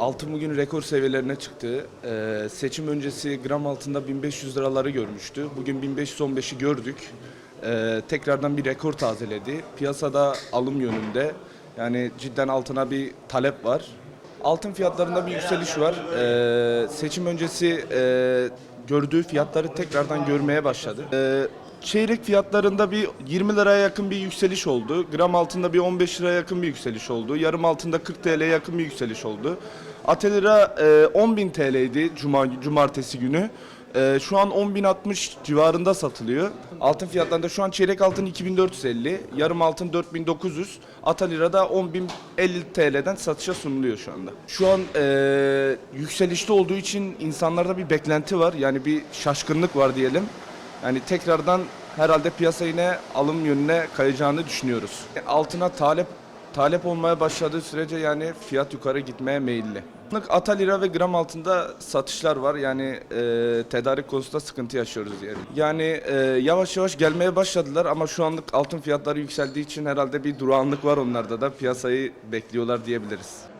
altın bugün rekor seviyelerine çıktı. Ee, seçim öncesi gram altında 1500 liraları görmüştü. Bugün 1515'i gördük. Ee, tekrardan bir rekor tazeledi. Piyasada alım yönünde. Yani cidden altına bir talep var. Altın fiyatlarında bir yükseliş var. Ee, seçim öncesi e, gördüğü fiyatları tekrardan görmeye başladı. Ee, çeyrek fiyatlarında bir 20 liraya yakın bir yükseliş oldu. Gram altında bir 15 liraya yakın bir yükseliş oldu. Yarım altında 40 TL'ye yakın bir yükseliş oldu. Atelira e, 10.000 TL'ydi cuma, cumartesi günü. E, şu an 10.060 civarında satılıyor. Altın fiyatlarında şu an çeyrek altın 2450, yarım altın 4900, Atalira da 10.050 TL'den satışa sunuluyor şu anda. Şu an e, yükselişte olduğu için insanlarda bir beklenti var. Yani bir şaşkınlık var diyelim. Yani tekrardan herhalde piyasa yine alım yönüne kayacağını düşünüyoruz. Altına talep talep olmaya başladığı sürece yani fiyat yukarı gitmeye meyilli. Ata lira ve gram altında satışlar var. Yani e, tedarik konusunda sıkıntı yaşıyoruz diyelim. Yani e, yavaş yavaş gelmeye başladılar ama şu anlık altın fiyatları yükseldiği için herhalde bir durağanlık var onlarda da. Piyasayı bekliyorlar diyebiliriz.